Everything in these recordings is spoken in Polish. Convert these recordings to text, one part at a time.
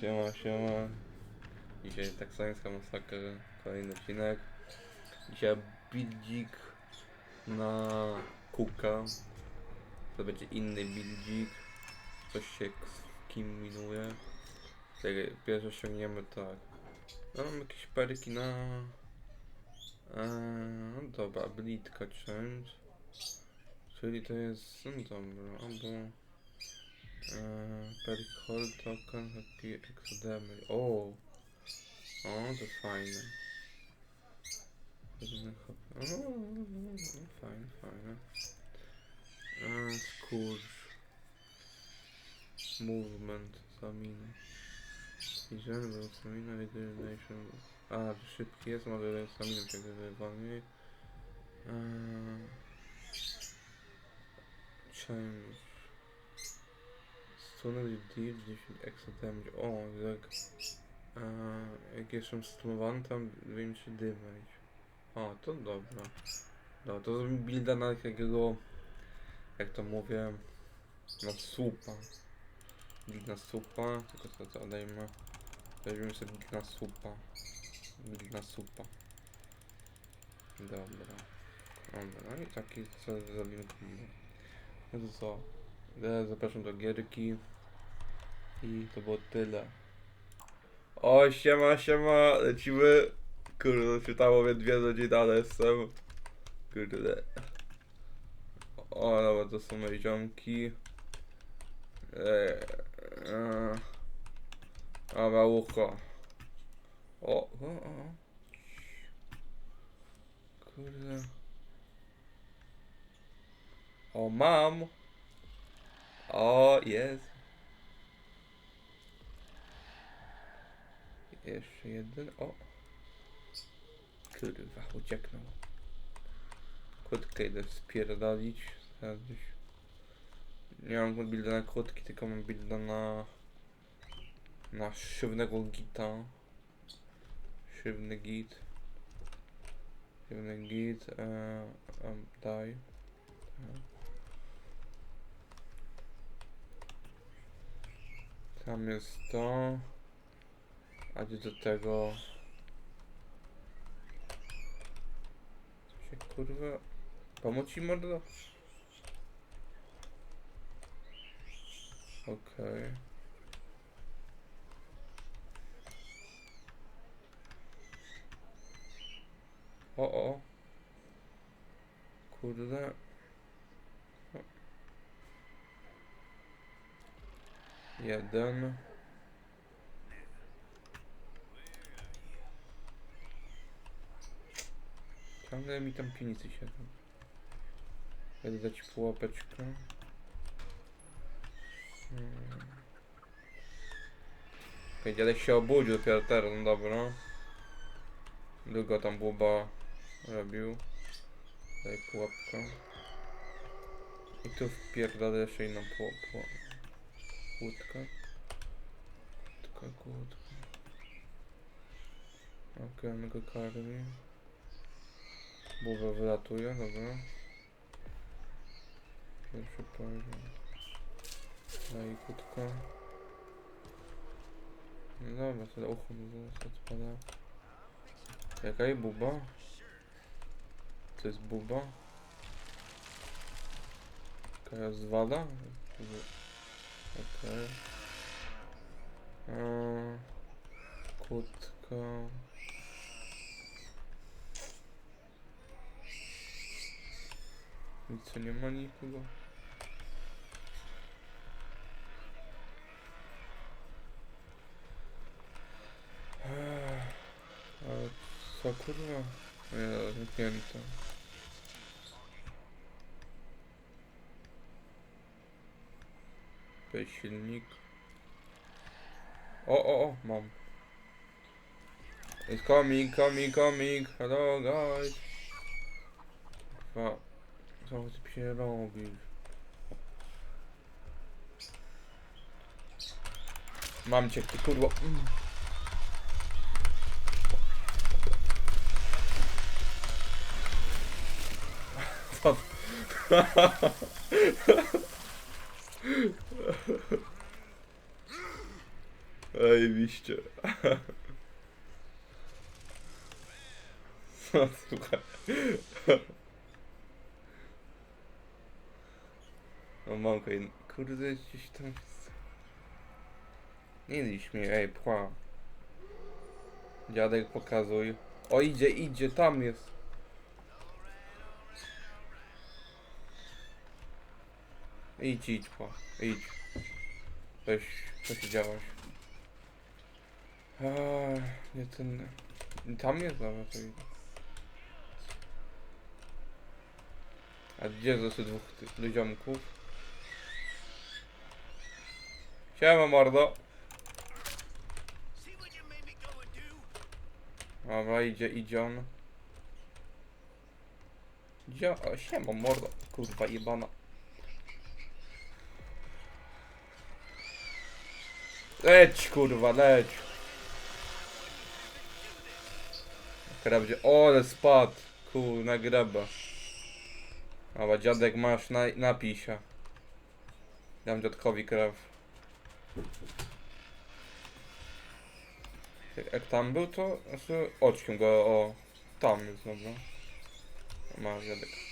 siema, siema. Dzisiaj teksańska masakra, kolejny odcinek. Dzisiaj bildzik na kuka. To będzie inny bildzik. Coś się minuje. Czekaj, Pierwsze ściągniemy tak. No, mam jakieś perki na... Eee, dobra, blitka change. Czyli to jest... No dobra, albo... Eee, Perk hold token happy damage. O! O, to fajne. O, fajne, fajne. Eee, skurcz. Movement. Vision, bo stamina, regeneration. A, szybki jest, może stamina wolniej. Eee, change. Stunner deal 10 extra damage. O, jak... E, jak jestem stunowany, tam większy damage. O, to dobra. Dobra, to zrobimy builda na takiego... Jak to mówię... Na słupa. Build na słupa. Tylko co, co odejmę. Weźmiemy sobie build na słupa. Build na słupa. Dobra. Dobra, no i taki co zrobimy. No to co? Ja zapraszam do gierki. I to było tyle. O, siema, siema, lecimy. Kurde, czytało mnie dwie godziny, ale jestem. Kurde. O, dobra, to są moje ziomki. Eee, eee. Dobra, ucho. O, o, o. Kurde. O, mam. O, jest. Jeszcze jeden. O. Kurwa, ucieknął. Krótkę idę spierdolić. Gdzieś. Nie mam builda na krótki, tylko mam builda na... Na szywnego gita. Szywny git. Szywny git. Eee, um, daj. Tam jest to. A gdzie do tego. Co się kurwa. Pomóc ci mordo? Okej. O, o. Kurde. Jeden. Ciągle mi tam pienicy siedzą. Będę dać pułapeczkę. Hmm. Się obudził dopiero teraz, no dobra. Długo tam buba robił. Daj pułapkę. I tu wpierdolę jeszcze inną pułapkę. Łódka. Łódka, łódka. Okej, on go karmi. Buba wylatuje, dobra. Pierwszy poziom. Daj kłódka. No dobra, tyle ucho mi zaraz odpada. Czekaj, buba. To jest buba. Jaka Такая. А, кутка. Лица нема никуда. А, а, сакура? Я, не, не, jest silnik. O, o, o, mam. It's coming, coming, coming. Hello, guys. Kurwa. Co ty się robisz? Mam cię, ty kurwa. Mm. Zajebiście. No słuchaj. No mamka, jed- kurde gdzieś tam. Nie liś mnie, ej, pła. Dziadek pokazuj. O idzie, idzie, tam jest. Idź, idź, pła, idź. Weź, co się działaś? Eee, nie ten... Tam jest, dobra, to. A gdzie został dwóch ludziomków? Siema mordo. Dobra, idzie, idzie on. Gdzie? O, siema mordo. Kurwa jebana. Leć kurwa, leć. Krabdzie, o ale spadł. Kur, na greba. Dobra, dziadek masz, na, napij się. Dam dziadkowi krew. Jak, tam był, to znaczy oczkiem go, o, tam jest, dobra. Ma dziadek.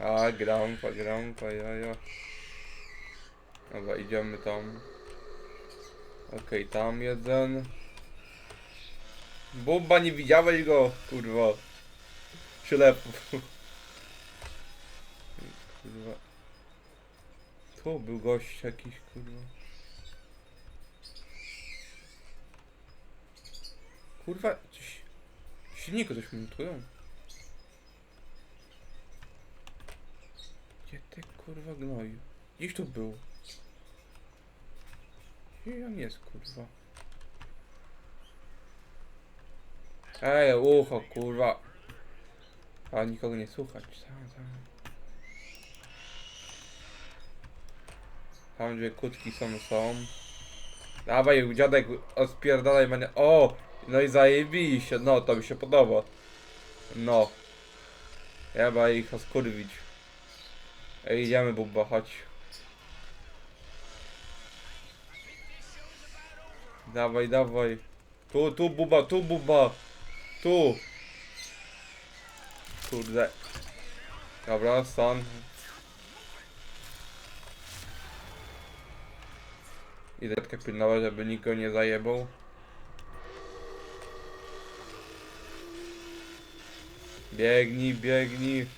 A, grampa, grampa, jaja. Dobra, idziemy tam. Okej, tam jeden. Bumba, nie widziałeś go, kurwa. Ślepów. Kurwa. Tu był gość jakiś, kurwa. Kurwa, coś... Silniku coś montują. Gdzie ty, kurwa, gnoju? Gdzieś tu był. Gdzie on jest, kurwa? Ej, ucho, kurwa. A nikogo nie słuchać. Tam, tam. Tam dwie kutki są, są. Dawaj, dziadek, odpierdalaj mnie. O! No i zajebiście, no to mi się podoba. No. Trzeba ich oskurwić. Ej, idziemy, Bubba, chodź. Dawaj, dawaj. Tu, tu, Buba, tu, Buba. Tu. Kurde. Dobra, stan. Idę tak pilnować, żeby nikt go nie zajebał. Biegnij, biegnij.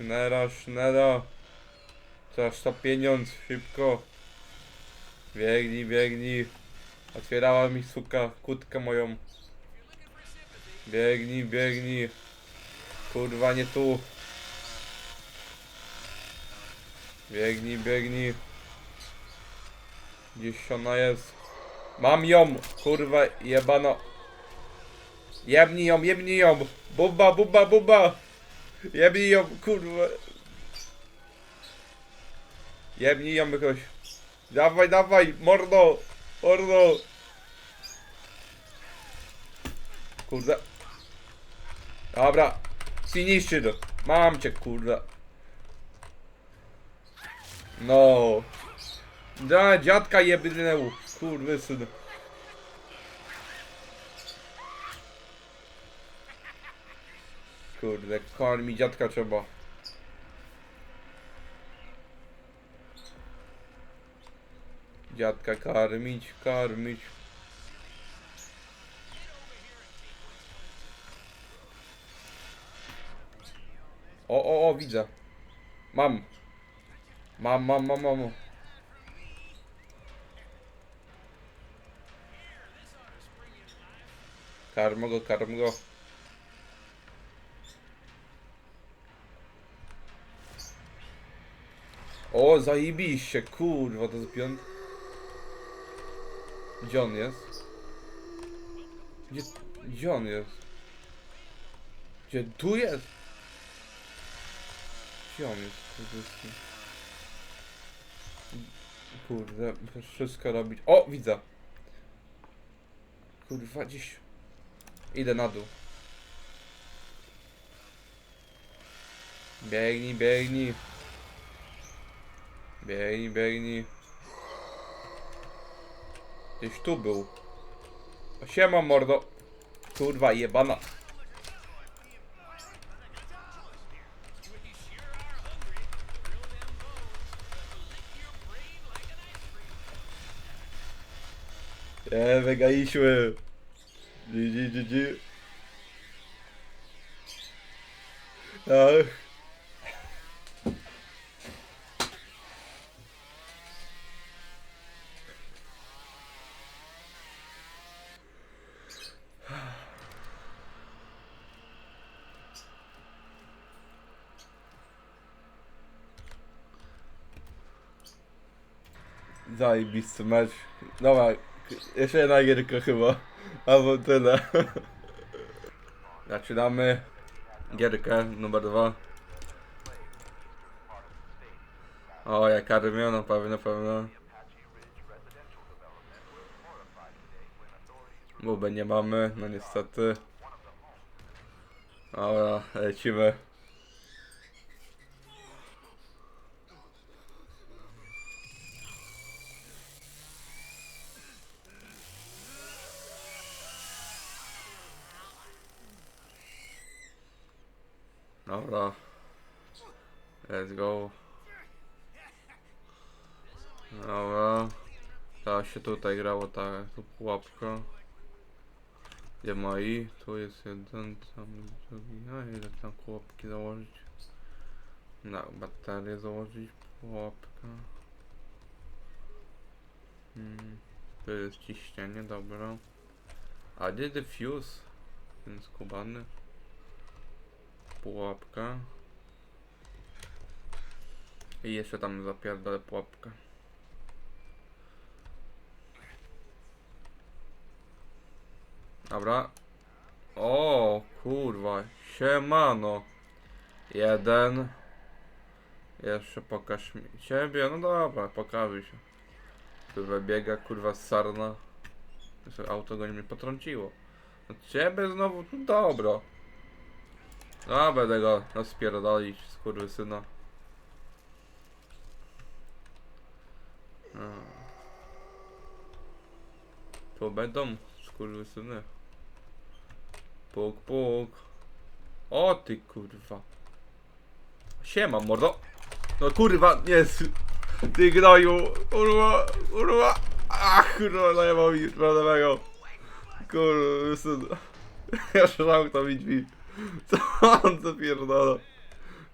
Sznera, sznera. Coż to pieniądz, szybko. Biegnij, biegnij. Otwierała mi suka kutkę moją. Biegnij, biegnij. Kurwa, nie tu. Biegnij, biegnij. Gdzieś ona jest. Mam ją, kurwa, jebano. Jebnij ją, jebnij ją. Buba, buba, buba. Jebnij ją, kurwa. Jebnij ją jakoś. Dawaj, dawaj, mordo, mordo. Kurde. Dobra. Finisher. Mam cię, kurwa. No. Da, dziadka jebnęł. Kurwy syn. Kurde, karmi dziadka trzeba. Dziadka karmić, karmić. O, o, o, widzę. Mam. Mam, mam, mam, mam. Karm go, karm go. O, zajebiście, kurwa, to jest piąt... Gdzie on jest? Gdzie, gdzie on jest? Gdzie, tu jest? Gdzie on jest, kurde? Wszystko robić. O, widzę. Kurwa, gdzieś. Idę na dół. Biegnij, biegnij. Biegnij, biegnij. Gdzieś tu był. Siema mordo. Kurwa jebana. E, wygraliśmy. GG, GG. Ach. Zajebisty mecz. Dobra, jeszcze jedna gierka chyba. Albo tyle. Zaczynamy gierkę numer dwa. O, jaka rymiona pewnie, pewno. Buby nie mamy, no niestety. Dobra, lecimy. Dobra. Let's go. Dobra. Ta się tutaj grało, ta tu pułapka. Gdzie? Tu jest jeden, tam drugi. A ile tam pułapki założyć? Na baterię założyć, pułapka. Hmm. Tu jest ciśnienie, dobra. A gdzie diffuse? Ten skubany. Pułapka. I jeszcze tam zapierdolę pułapkę. Dobra. O, kurwa. Siemano. Jeden. Jeszcze pokaż mi ciebie. No dobra, pokażę się. Tu wybiega kurwa sarna. Auto go nie mnie potrąciło. No ciebie znowu? No dobra. No będę go rozpierdolić, skurwysyna. A. Tu będą skurwysyny. Puk, puk. O ty kurwa. Siema mordo. No kurwa, nie Ty gnoju. Kurwa, kurwa. Ach kurwa, najebał mi prawdowego. Kurwa, syn. Jeszcze raz to mi drzwi. Co on za pierdolę?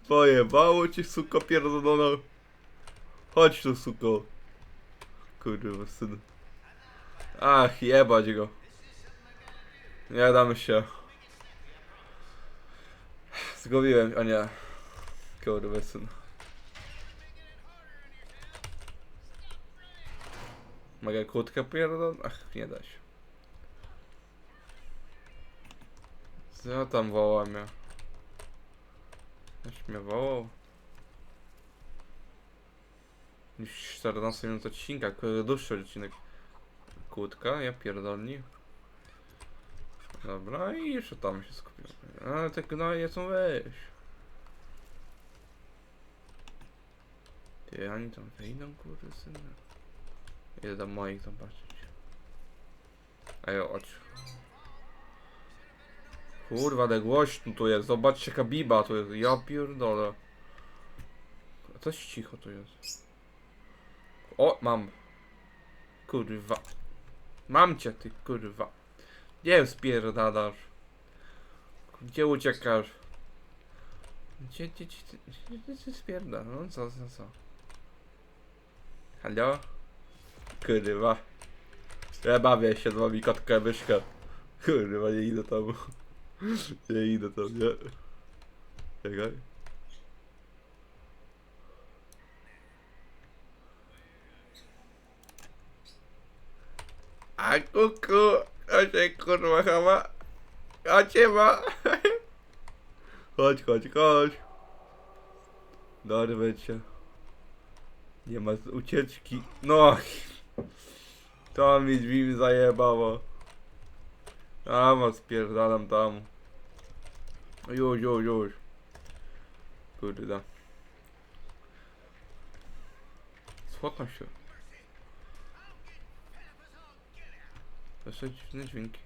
Pojebało ci suko pierdolona. Chodź tu suko. Kurwa syn. Ach, jebać go. Nie damy się. Zgubiłem, a nie. Kurwa syn. Mogę kłódkę pierdolę? Ach, nie da się. Co tam woła mnie? Ktoś mnie wołał? Już 14 minut odcinka, kurde, dłuższy odcinek. Kłódka, ja pierdolni. Dobra, i jeszcze tam się skupiłem. Ale te gnoje są wejść. Ty, oni tam wejdą, kurde, syny. Idę do moich zobaczyć. Ej, ocz. Kurwa, ale głośno tu jest. Zobaczcie, jaka biba tu jest. Ja pierdolę. Coś cicho tu jest. O, mam. Kurwa. Mam cię, ty kurwa. Gdzie spierdalasz? Gdzie uciekasz? Gdzie, gdzie, gdzie, gdzie, gdzie? No co, co, co? Halo? Kurwa. Ja bawię się z wami kotka myszka. Kurwa, nie idę tam. Nie idę tam, nie. Czekaj. A kuku, a się kurwa chama. A cię ma. Chodź, chodź, chodź. Dorwę cię. Nie ma z- ucieczki. No. To mi drzwi zajebało. A ma spierdalam tam. Już, już, już. Kurde. Schłotam się. Jeszcze dziwne dźwięki.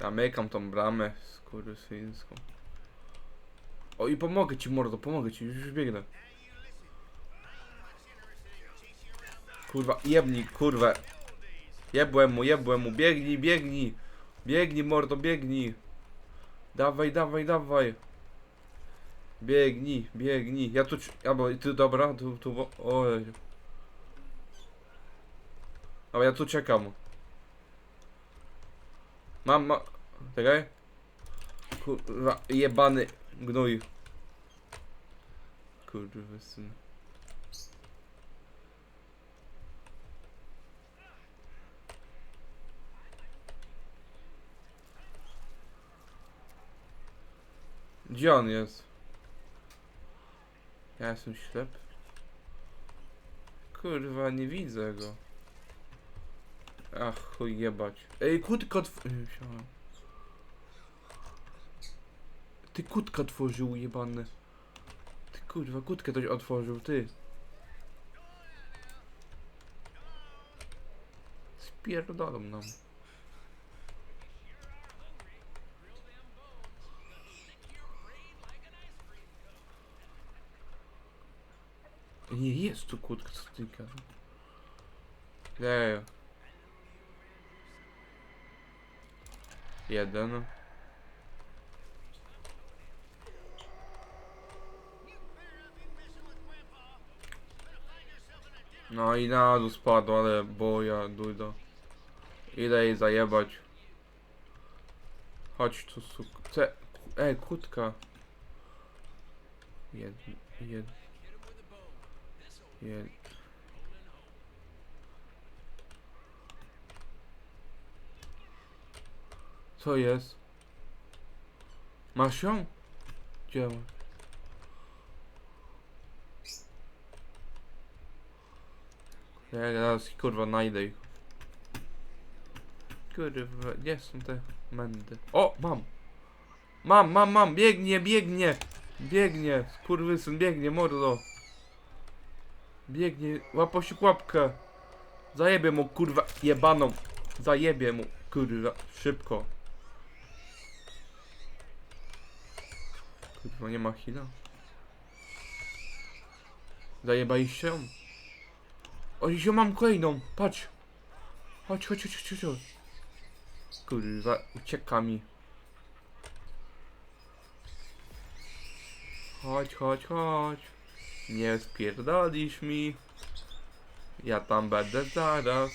Zamykam tą bramę skurwysyńską. O i pomogę ci mordo, pomogę ci, już, już biegnę. Kurwa, jebnij, kurwę. Jebłem mu, jebłem mu, biegnij, biegnij. Biegnij mordo, biegnij. Dawaj, dawaj, dawaj. Biegnij, biegnij. Ja tu, albo ty, dobra, tu, tu, oj. Ale ja tu czekam. Mam, ma... Czekaj. Kurwa, jebany gnój. Kurwa, syn. Gdzie on jest? Ja jestem ślepy. Kurwa, nie widzę go. Ach, chuj jebać. Ej, kutka tw... Ty kutka tworzył jebany. Ty kurwa, kutkę ktoś otworzył, ty. Spierdolą nam. Nie jest tu kutka, co ty. Jeden. No i na dół spadł, ale boja, dujdo. Idę jej zajebać. Chodź tu, suk... Ce... Ej, kutka. Jed... Jed... Jed... Co jest? Masz ją? Gdzie? Ja teraz kurwa najdę ich. Kurwa, gdzie są te mędy? O, mam! Mam, mam, mam! Biegnie, biegnie! Biegnie! Skurwysyn, biegnie, mordo! Biegnie, łaposiu łapkę! Zajebie mu, kurwa, jebaną! Zajebie mu, kurwa, szybko! Kurwa, nie ma chwila. Zajebaliście ją? O, ja mam kolejną, patrz! Chodź, chodź, chodź, chodź, chodź. Kurwa, ucieka mi. Chodź, chodź, chodź. Nie spierdolisz mi. Ja tam będę zaraz.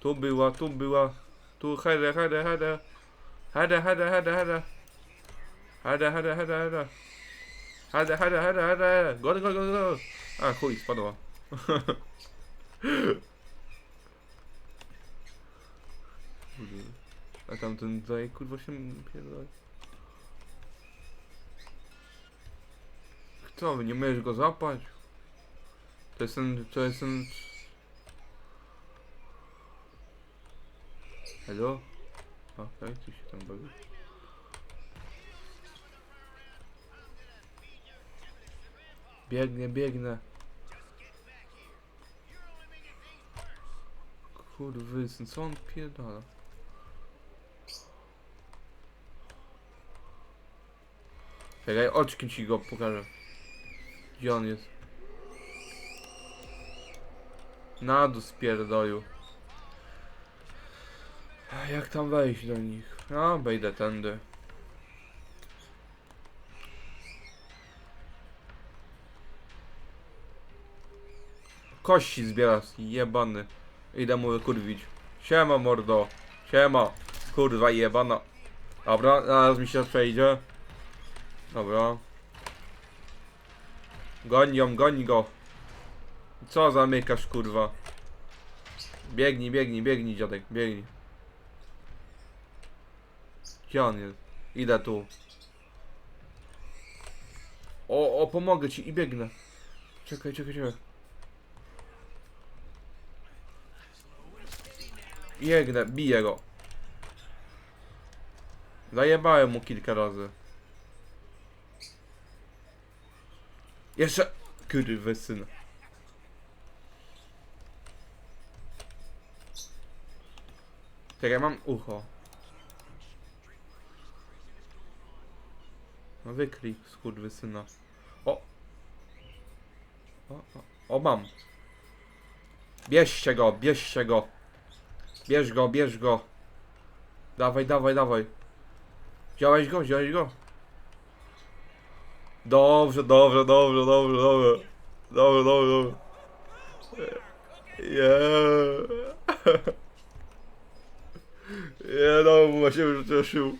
Tu była, tu była. Tu hede, hede, hede. Hede, hede, hede, hede. Hede, hede, hede, hede. Hede, hede, hede, hede. Go, go, go, go. A chuj, spadła. A tamten tutaj kurwa się pierdoli. Wy nie możesz go złapać? To jest ten, to jest ten... Hello? Okej, ty się tam bawi. Biegnę, biegnę. Kurwy, co on pierdala? Czekaj, oczkiem ci go pokażę. Gdzie on jest? Na dół spierdolił. Jak tam wejść do nich? No, wejdę tędy. Kości zbiera, jebany. Idę mu wykurwić. Siema mordo. Siema. Kurwa jebana. Dobra, zaraz mi się przejdzie. Dobra. Goń ją, goń go. Co zamykasz, kurwa? Biegnij, biegnij, biegnij, dziadek, biegnij. Gdzie on jest? Idę tu. O, o, pomogę ci i biegnę. Czekaj, czekaj, czekaj. Biegnę, biję go. Zajebałem mu kilka razy. Jeszcze... Kurwa syn. Czekaj, mam ucho. No wykryj, skurwysyna. O! O, o, o mam. Bierzcie go, bierzcie go. Bierz go, bierz go. Dawaj, dawaj, dawaj. Wziąłeś go, wziąłeś go. Dobrze, dobrze, dobrze, dobrze, dobrze. Dobrze, dobrze, dobrze. Yeah. Nie no, się już cieszył.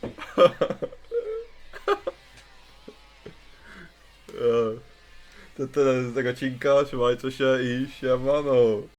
To tyle z tego odcinka, trzymajcie się i siemano.